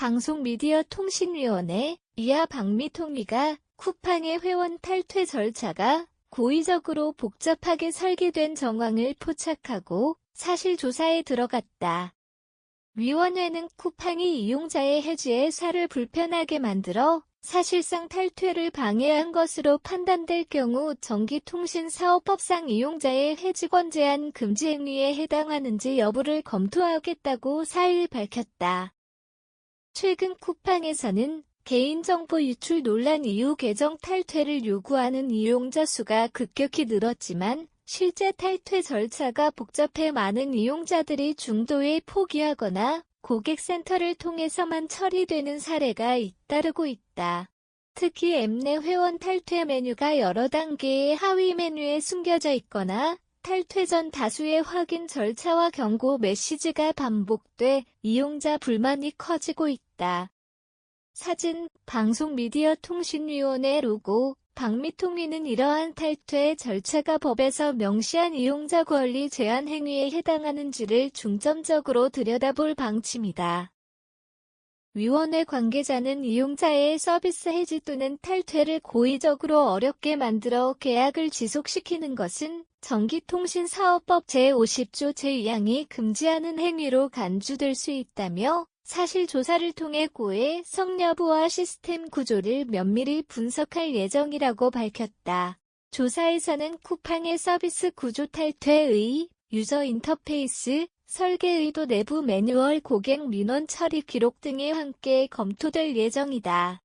방송미디어통신위원회 이하 박미통위가 쿠팡의 회원 탈퇴 절차가 고의적으로 복잡하게 설계된 정황을 포착하고 사실 조사에 들어갔다. 위원회는 쿠팡이 이용자의 해지에 사를 불편하게 만들어 사실상 탈퇴를 방해한 것으로 판단될 경우 전기통신사업법상 이용자의 해지권 제한 금지 행위에 해당하는지 여부를 검토하겠다고 4일 밝혔다. 최근 쿠팡에서는 개인정보 유출 논란 이후 계정 탈퇴를 요구하는 이용자 수가 급격히 늘었지만 실제 탈퇴 절차가 복잡해 많은 이용자들이 중도에 포기하거나 고객센터를 통해서만 처리되는 사례가 잇따르고 있다. 특히 앱 내 회원 탈퇴 메뉴가 여러 단계의 하위 메뉴에 숨겨져 있거나 탈퇴 전 다수의 확인 절차와 경고 메시지가 반복돼 이용자 불만이 커지고 있다. 사진, 방송 미디어 통신위원회 로고, 박미통위는 이러한 탈퇴 절차가 법에서 명시한 이용자 권리 제한 행위에 해당하는지를 중점적으로 들여다볼 방침이다. 위원회 관계자는 이용자의 서비스 해지 또는 탈퇴를 고의적으로 어렵게 만들어 계약을 지속시키는 것은 전기통신사업법 제50조 제2항이 금지하는 행위로 간주될 수 있다며 사실 조사를 통해 고의 성 여부와 시스템 구조를 면밀히 분석할 예정이라고 밝혔다. 조사에서는 쿠팡의 서비스 구조 탈퇴의 유저 인터페이스, 설계 의도 내부 매뉴얼 고객 민원 처리 기록 등이 함께 검토될 예정이다.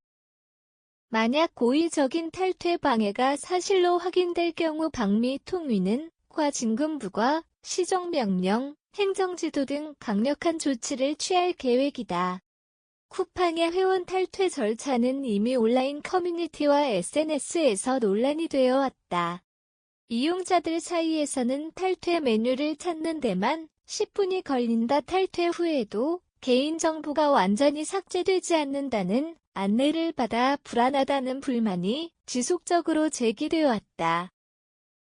만약 고의적인 탈퇴 방해가 사실로 확인될 경우 박미 통위는 과징금부과 시정명령, 행정지도 등 강력한 조치를 취할 계획이다. 쿠팡의 회원 탈퇴 절차는 이미 온라인 커뮤니티와 SNS에서 논란이 되어 왔다. 이용자들 사이에서는 탈퇴 메뉴를 찾는 데만 10분이 걸린다 탈퇴 후에도 개인정보가 완전히 삭제되지 않는다는 안내를 받아 불안하다는 불만이 지속적으로 제기되어 왔다.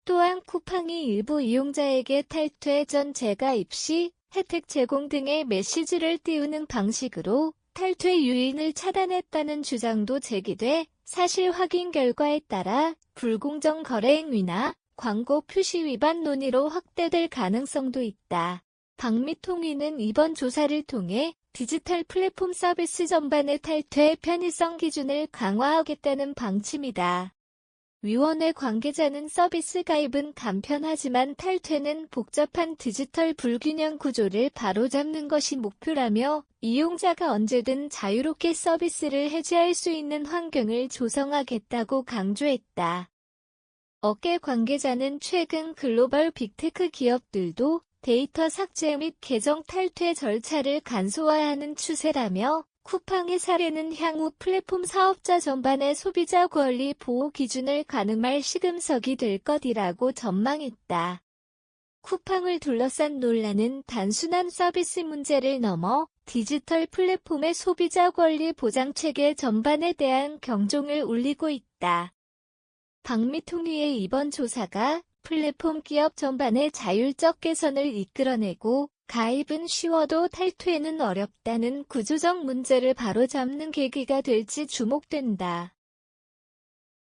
또한 쿠팡이 일부 이용자에게 탈퇴 전 재가 입 시 혜택 제공 등의 메시지를 띄우는 방식으로 탈퇴 유인을 차단했다는 주장도 제기돼 사실 확인 결과에 따라 불공정 거래 행위나 광고 표시 위반 논의로 확대될 가능성도 있다. 박미통위는 이번 조사를 통해 디지털 플랫폼 서비스 전반의 탈퇴 편의성 기준을 강화하겠다는 방침이다. 위원회 관계자는 서비스 가입은 간편하지만 탈퇴는 복잡한 디지털 불균형 구조를 바로잡는 것이 목표라며 이용자가 언제든 자유롭게 서비스를 해지할 수 있는 환경을 조성하겠다고 강조했다. 업계 관계자는 최근 글로벌 빅테크 기업들도 데이터 삭제 및 계정 탈퇴 절차를 간소화하는 추세라며 쿠팡의 사례는 향후 플랫폼 사업자 전반의 소비자 권리 보호 기준을 가늠할 시금석이 될 것이라고 전망했다. 쿠팡을 둘러싼 논란은 단순한 서비스 문제를 넘어 디지털 플랫폼의 소비자 권리 보장 체계 전반에 대한 경종을 울리고 있다. 박미통위의 이번 조사가 플랫폼 기업 전반의 자율적 개선을 이끌어내고 가입은 쉬워도 탈퇴는 어렵다는 구조적 문제를 바로잡는 계기가 될지 주목된다.